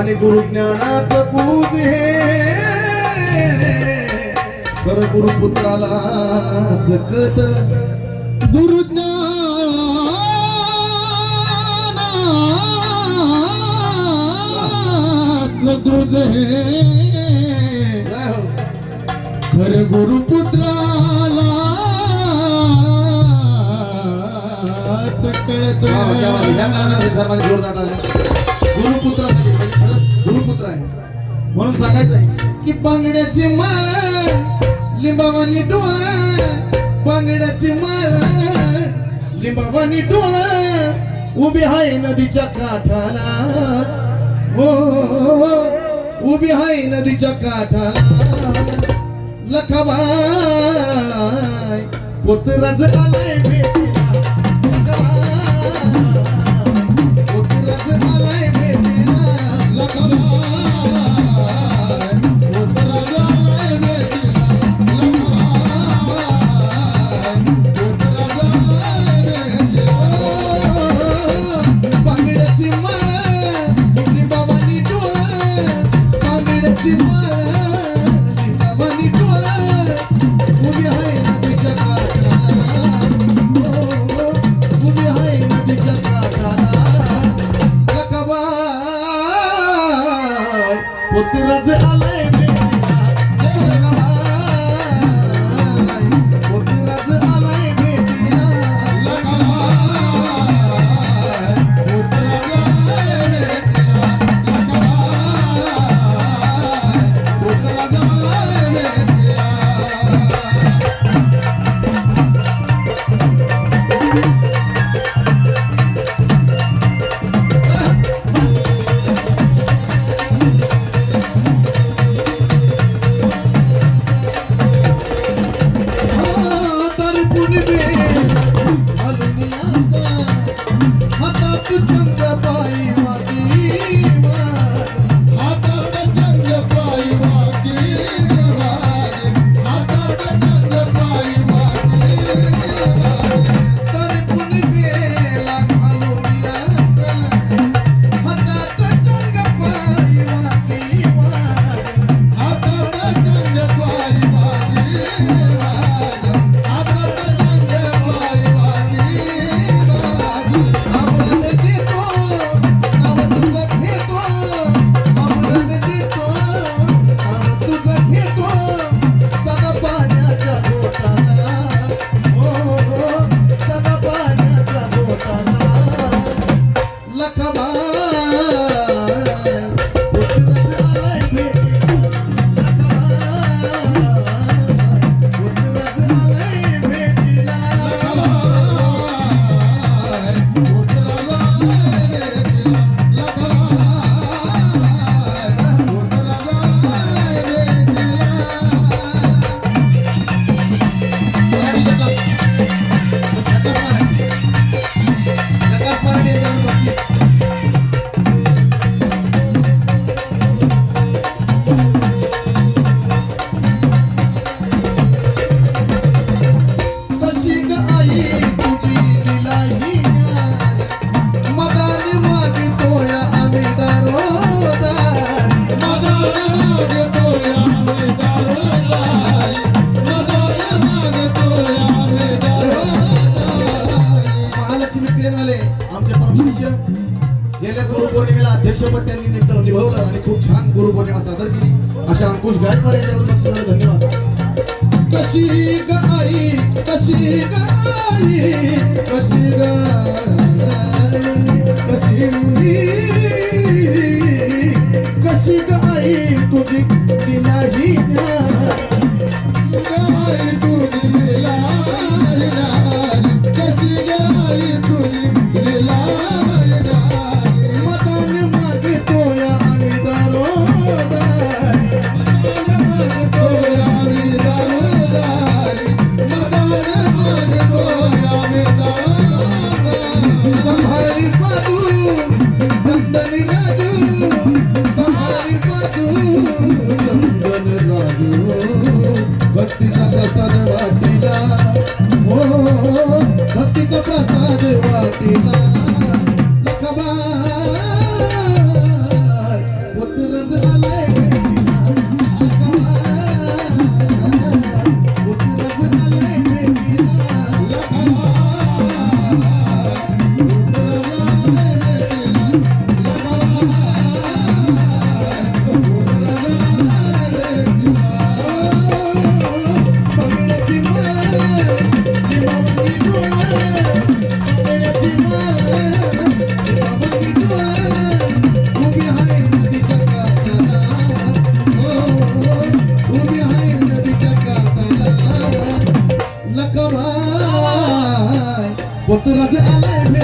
आणि गुरुज्ञानाच पूज हे. खरं गुरुपुत्राला जगत गुरुज्ञानाचं दूध हे. खर गुरुपुत्राला कळत सर्वांनी जोरदार बांगड्याची माळा लिंबावानी डोळा बांगड्याची माळा लिंबावानी डोळा उभी आहे नदीच्या काठाला. हो उभी आहे नदीच्या काठाला. लखाबाई पोतराज आलाय भेट पुत्रच आलाय अध्यक्षपद त्यांनी नेमकं निभवलं आणि खूप छान गुरुपौर्णिमा सादर केली. अशा अंकुश गायकवाड यांच्याकडून बक्षिसाला धन्यवाद. कशी गाई कशी गाई कशी गाई कशी कशी गाई तुझी दिलाही गाई तुझी दिलाही कशी गाई तुझी Gracias. What the hell is